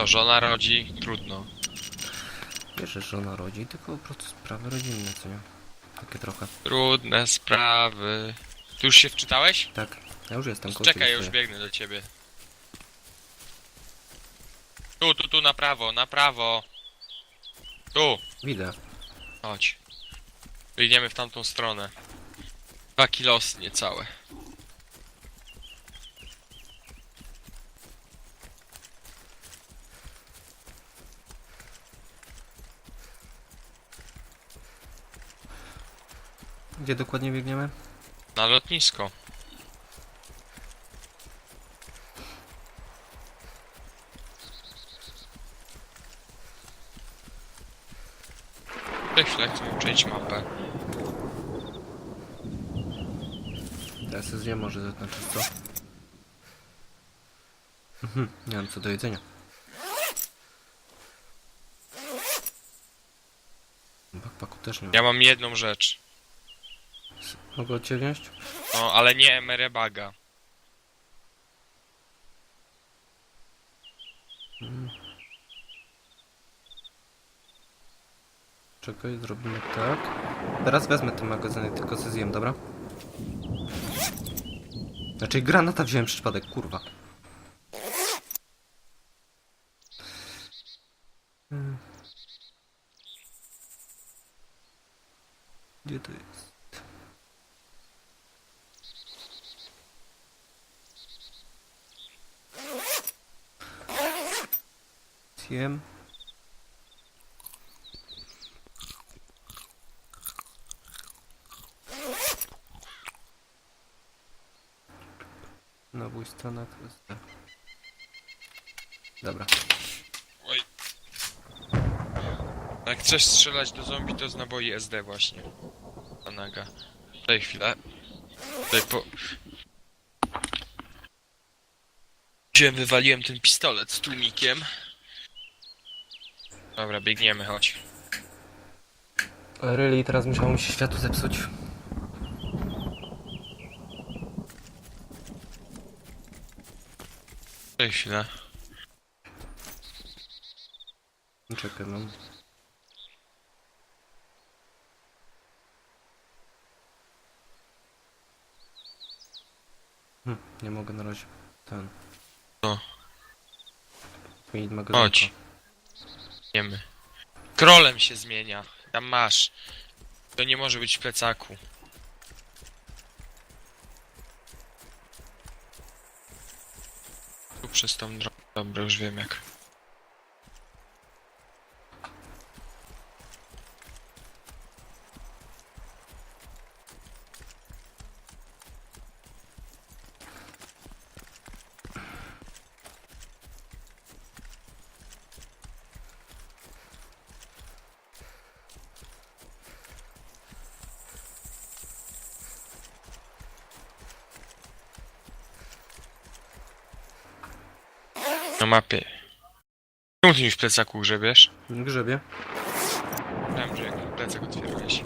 To co, żona rodzi? Trudno. Wiesz, że żona rodzi, tylko po prostu sprawy rodzinne, co nie? Takie trochę. Trudne sprawy. Ty już się wczytałeś? Tak, ja już jestem koło Czekaj, ciebie już stoję. biegnę do ciebie. Tu, tu, tu, na prawo, na prawo. Tu, Widzę. chodź. Biegniemy w tamtą stronę. Dwa kilos niecałe. Gdzie dokładnie biegniemy? Na lotnisko. Chwilę chcę uczyć mapę. Teraz zjem może zaznaczyć co? Mhm, nie mam co do jedzenia. W backpacku też nie mam. Ja mam jedną rzecz. Mogę od ciebie wziąć? No, ale nie emerebaga. Czekaj, zrobimy tak. Teraz wezmę ten magazyn, tylko se zjem, dobra? Znaczy granata wziąłem przypadek, kurwa. Hmm. Gdzie to jest? Zjem. Nabój strona to jest ta. Dobra. Oj. Jak chcesz strzelać do zombie, to z naboi SD właśnie. Panaga. Daj chwilę. Daj po... Wziąłem, wywaliłem ten pistolet z tłumikiem. Dobra, biegniemy, chodź. Really, teraz musiało mi się światło zepsuć. Daj chwilę. Czekaj, no. Hm, nie mogę na razie. Ten. Co? Zmienić magazynka. Chodź. Biegniemy. Krolem się zmienia. Tam masz. To nie może być w plecaku. Tu przez tą drogę. Dobra, już wiem jak. Na mapie. Czemu ty mi w plecaku grzebiesz? Grzebie. Wiem, że jak plecak otwierałeś.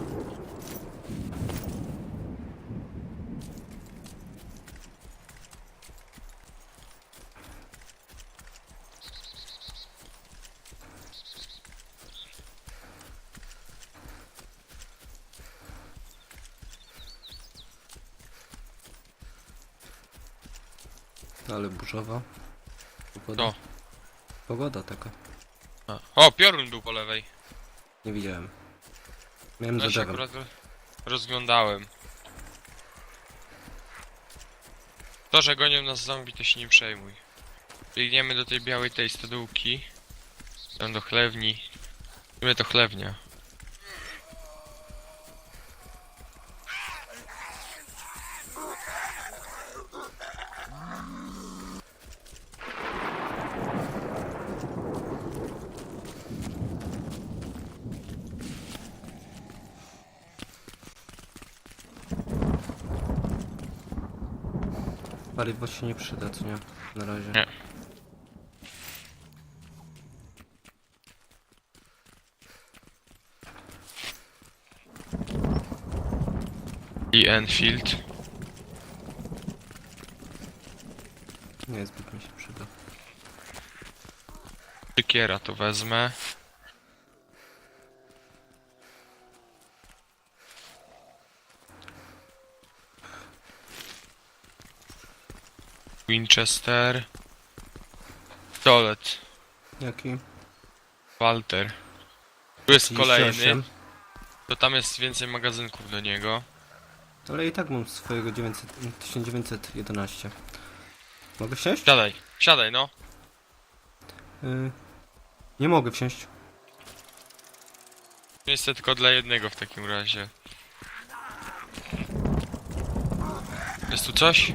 Ale burzowa. Pogoda. No. Pogoda taka. A. O, piorun był po lewej. Nie widziałem. Miałem za No się drzewem. akurat ro- rozglądałem. To, że gonią nas zombie, to się nie przejmuj. Biegniemy do tej białej tej stodółki. Tam do chlewni. Sumie to chlewnia. Paliwo się nie przyda, co nie? Na razie. Nie. I Enfield. Nie zbyt mi się przyda. Tykiera to wezmę. Winchester. Pistolet. Jaki? Walter. Tu jest kolejny. 38. To tam jest więcej magazynków do niego. Ale i tak mam swojego 900, 1911. Mogę wsiąść? Siadaj, siadaj no. Y, nie mogę wsiąść. Miejsce tylko dla jednego w takim razie. Jest tu coś?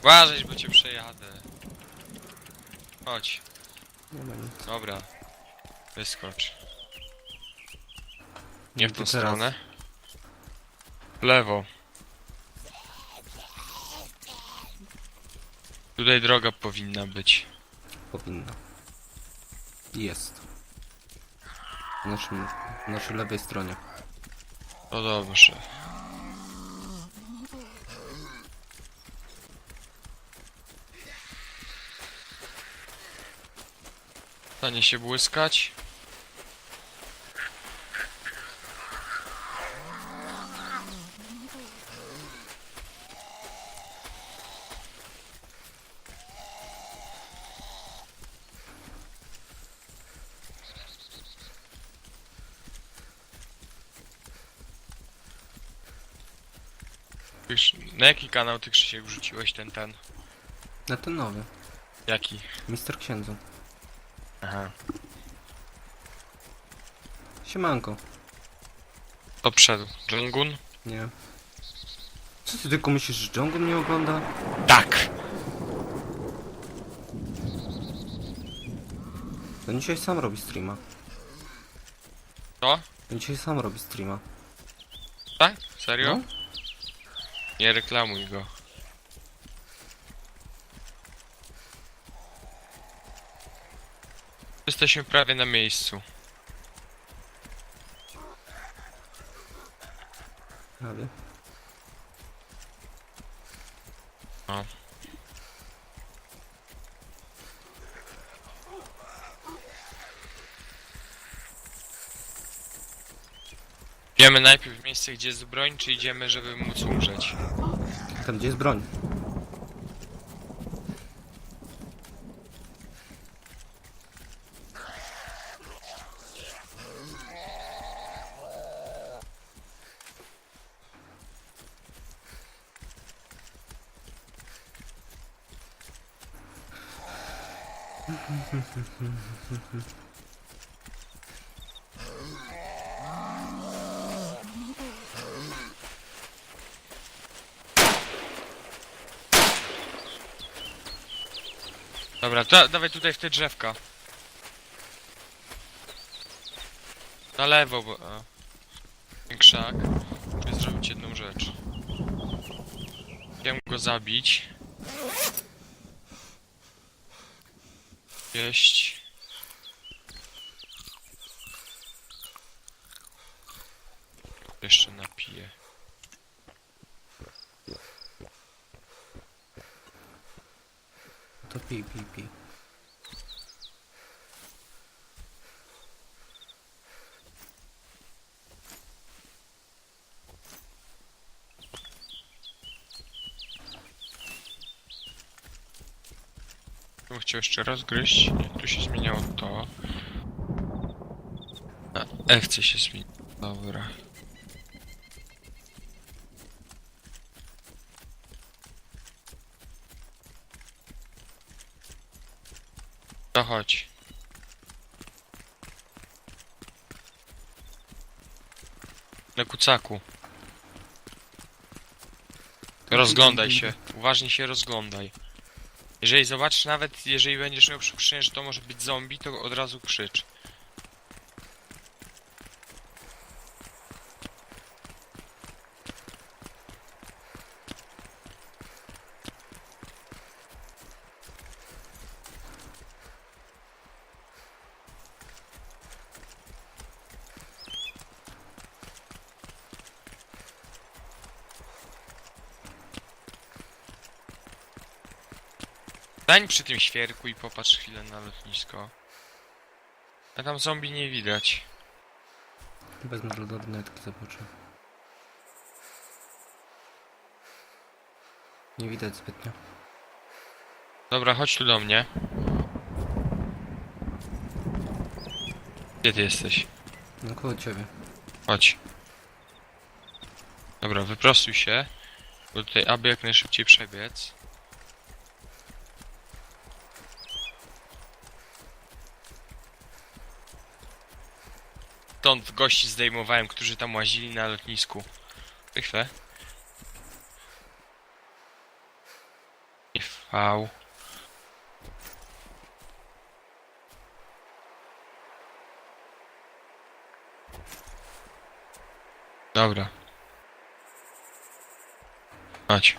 Uważaj, bo cię przejadę. Chodź, Nie ma nic. dobra. Wyskocz. Nie w tą teraz. stronę. W lewo. Tutaj droga powinna być. Powinno. Jest. W naszym, w naszej lewej stronie. To dobrze. Stanie się błyskać. Na jaki kanał ty Krzysiek wrzuciłeś ten ten? Na ten nowy. Jaki? Mister Księdzu. Aha. Siemanko. To. Jungun? Nie. Co ty tylko myślisz, że Django mnie ogląda? Tak! Ten dzisiaj sam robi streama. Co? Ten dzisiaj sam robi streama. Tak? Serio? No? Nie reklamuj go. Jesteśmy prawie na miejscu. Prawie. No. Idziemy najpierw w miejsce, gdzie jest broń, czy idziemy, żeby móc umrzeć? Tam gdzie jest broń? Dobra, da, dawaj tutaj w te drzewka. Na lewo, bo... A. Ten krzak. Muszę zrobić jedną rzecz. Chciałem go zabić. Jeść. Jeszcze napiję. To pij, pij, pij. Chciał jeszcze rozgryźć. Nie, tu się zmieniało to. A, E chce się zmienić. Dobra. To chodź. Na kucaku. Rozglądaj się. Uważnie się rozglądaj. Jeżeli zobaczysz nawet, jeżeli będziesz miał przypuszczenie, że to może być zombie, to od razu krzycz. Stań przy tym świerku i popatrz chwilę na lotnisko. A tam zombie nie widać. Wezmę lodowynetki, zobaczę. Nie widać zbytnio. Dobra, chodź tu do mnie. Gdzie ty jesteś? No koło ciebie. Chodź. Dobra, wyprostuj się. Bo tutaj aby jak najszybciej przebiec. Stąd gości zdejmowałem, którzy tam łazili na lotnisku. I V. Dobra. Chodź.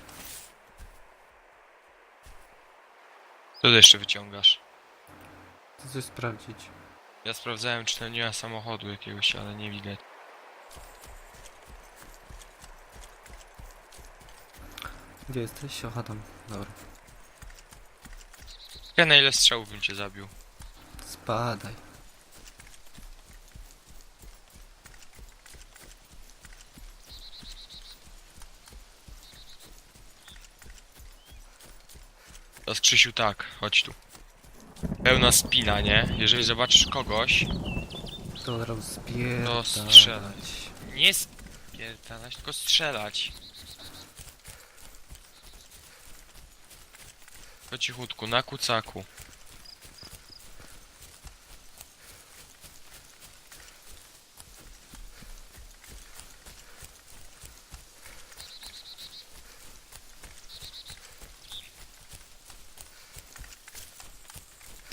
Co ty jeszcze wyciągasz? Chcę coś sprawdzić. Ja sprawdzałem, czy to nie ma samochodu jakiegoś, ale nie widać. Gdzie jesteś? Aha, tam. Dobra. Ja na ile strzałów bym cię zabił? Spadaj. Teraz Krzysiu tak, chodź tu. Pełna spina, nie? Jeżeli zobaczysz kogoś, To rozpierdalać. To strzelaj. nie spierdalać, tylko strzelać. Po cichutku, na kucaku.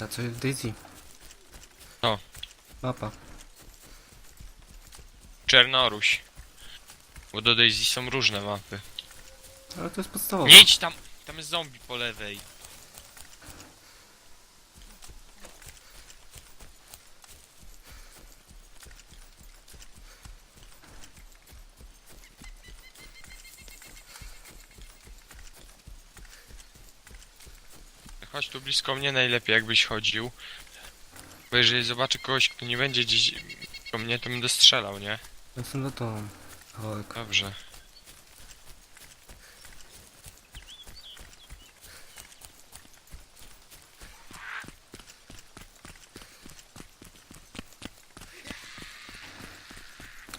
Ta co jest Daisy? O. Mapa. Czernoruś. Bo do Daisy są różne mapy. Ale to jest podstawowe. Nie idź tam! Tam jest zombie po lewej. Chodź tu blisko mnie najlepiej jakbyś chodził. Bo jeżeli zobaczę kogoś, kto nie będzie gdzieś blisko mnie, to będę strzelał, nie? Jestem za tą. Kawałek. Dobrze.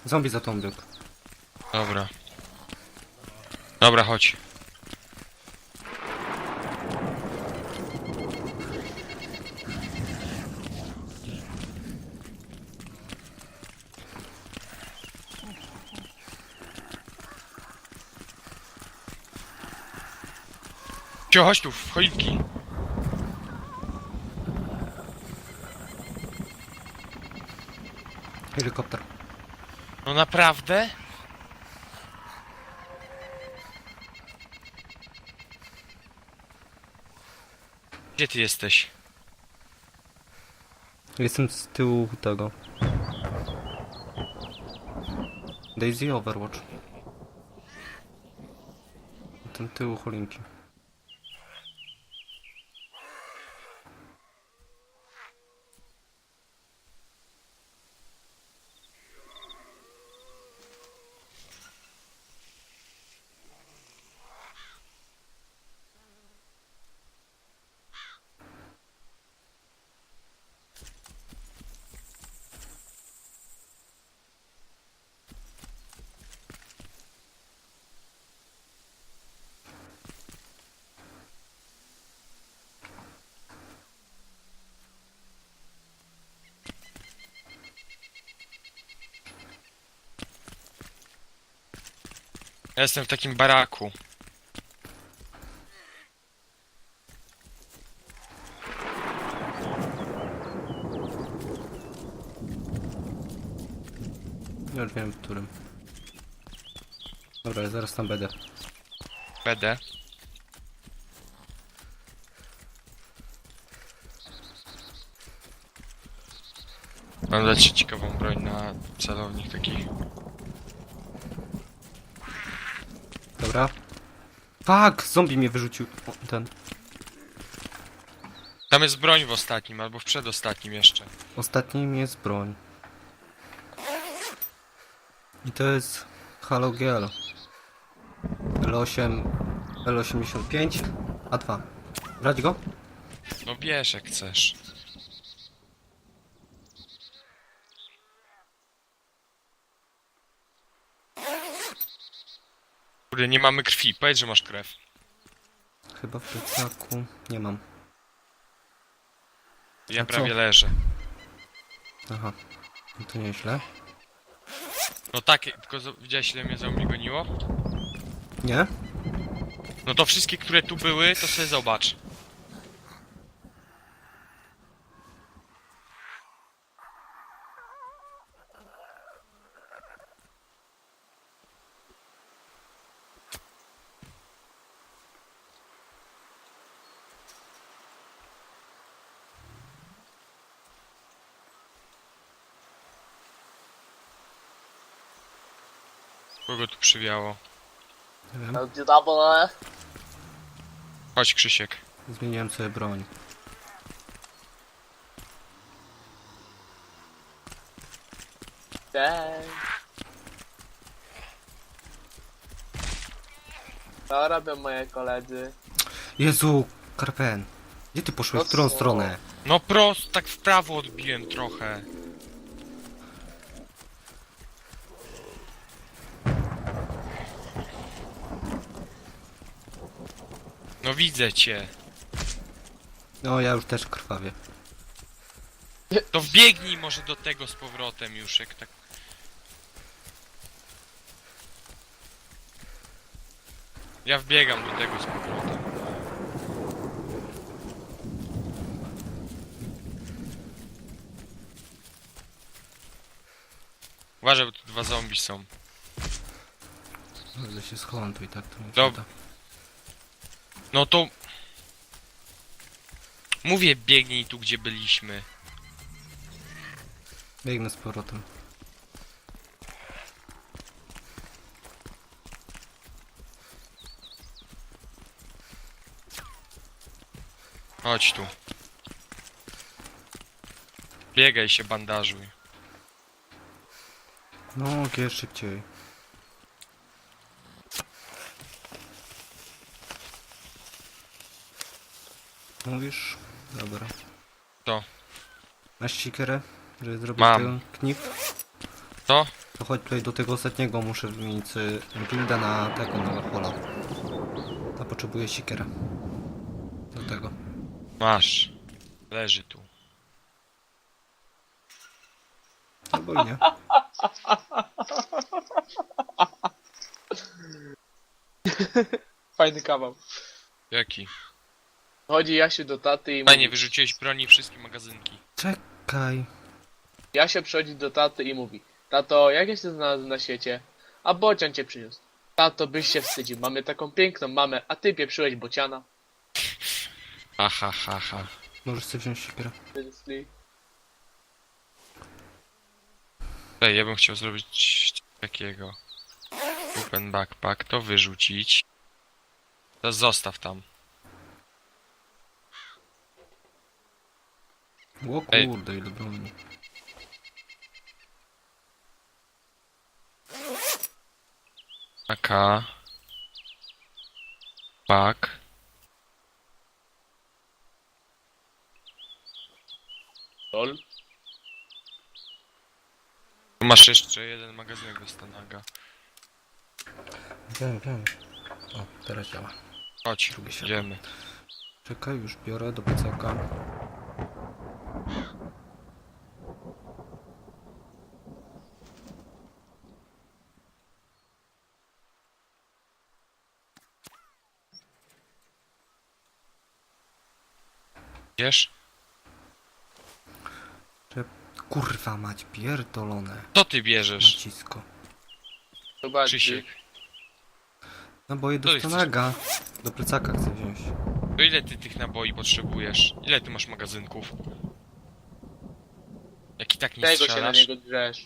Zombie za tą bieg. Dobra. Dobra, chodź. Cio, chodź tu, w choinki. Helikopter. No naprawdę? Gdzie ty jesteś? Jestem z tyłu tego. Daisy Overwatch. Ten tył cholinki. Ja jestem w takim baraku. Ja już wiem w którym. Dobra, ja zaraz tam będę. Będę. Mam dać ci ciekawą broń na celownik taki. Dobra. Fuck! Zombie mnie wyrzucił. O, ten. Tam jest broń w ostatnim, albo w przedostatnim jeszcze. Ostatnim jest broń. I to jest Halo GL. L8, L85, A2. Brać go? No bierz jak chcesz. Kurde, nie mamy krwi. Powiedz, że masz krew. Chyba w plecaku nie mam. Ja A co? prawie leżę. Aha. No to nieźle. No tak, tylko zo- widziałeś ile mnie zombie goniło? Nie? No to wszystkie, które tu były, to sobie zobacz. Kogo tu przywiało? Nie wiem. No, double. Chodź Krzysiek. Zmieniłem sobie broń. Cześć. Co robią moje koledzy? Jezu, Karpen. Gdzie ty poszłeś? No W którą co? stronę? No prost, tak w prawo odbiłem trochę. No widzę cię. No ja już też krwawię. To wbiegnij może do tego z powrotem już, jak tak... Ja wbiegam do tego z powrotem. Uważaj, bo tu dwa zombie są. Ale się schowam tu i tak to nie Dob-. No to... Mówię, biegnij tu, gdzie byliśmy. Biegnę z powrotem. Chodź tu. Biegaj się, bandażuj. No, gier szybciej. Mówisz? Dobra. To. Masz sikierę? Żeby zrobić Mam. ten knif? To? To chodź tutaj do tego ostatniego, muszę wymienić y, builda na tego, na Warhola. A potrzebuję sikierę. Do tego. Masz. Leży tu. Albo i nie. Fajny kawał. Jaki? Chodzi Jasiu do taty i Fajnie, mówi... wyrzuciłeś broni i wszystkie magazynki. Czekaj. Jasia przychodzi do taty i mówi Tato, jak jesteś znalazł na świecie? A bocian cię przyniósł. Tato, byś się wstydził. Mamy taką piękną mamę, a ty pieprzyłeś bociana. Ha, ha, ha, ha. Możesz sobie wziąć sikierę. Seriously? Ej, ja bym chciał zrobić takiego. Open backpack, to wyrzucić. To zostaw tam. O Ej. kurde, ile broni. AK. Back. Lol. Tu masz jeszcze jeden magazynek do Stanaga. Wiem, wiem. O, teraz działa. Chodź, Drugie światło. idziemy. Czekaj, już biorę do plecaka. Wiesz? Kurwa mać, pierdolone. Co ty bierzesz? Nacisko. Zobacz. Krzysiek. Naboje To do chcesz? stanaga. Do plecaka chcę wziąć. To ile ty tych naboi potrzebujesz? Ile ty masz magazynków? Jak i tak nie Tego się na strzelasz? niego drzesz.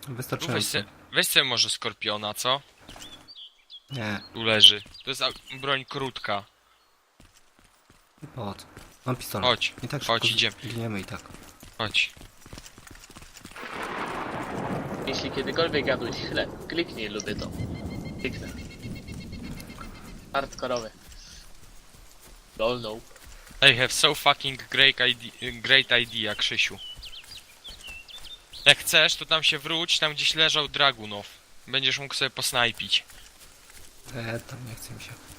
Tu weź, Wystarczająco. se, weź sobie może skorpiona, co? Nie, Tu leży. To jest a- broń krótka. i po co? Mam pistolet. Chodź, I tak chodź, szybko idziemy. Giniemy i tak. Chodź. Jeśli kiedykolwiek jadłeś chleb, kliknij lubię to. Kliknę. Hardkorowy. Lol no. I have so fucking great idea, great idea Krzysiu. Jak chcesz, to tam się wróć, tam gdzieś leżał Dragunow. Będziesz mógł sobie posnajpić. E, tam nie chce mi się.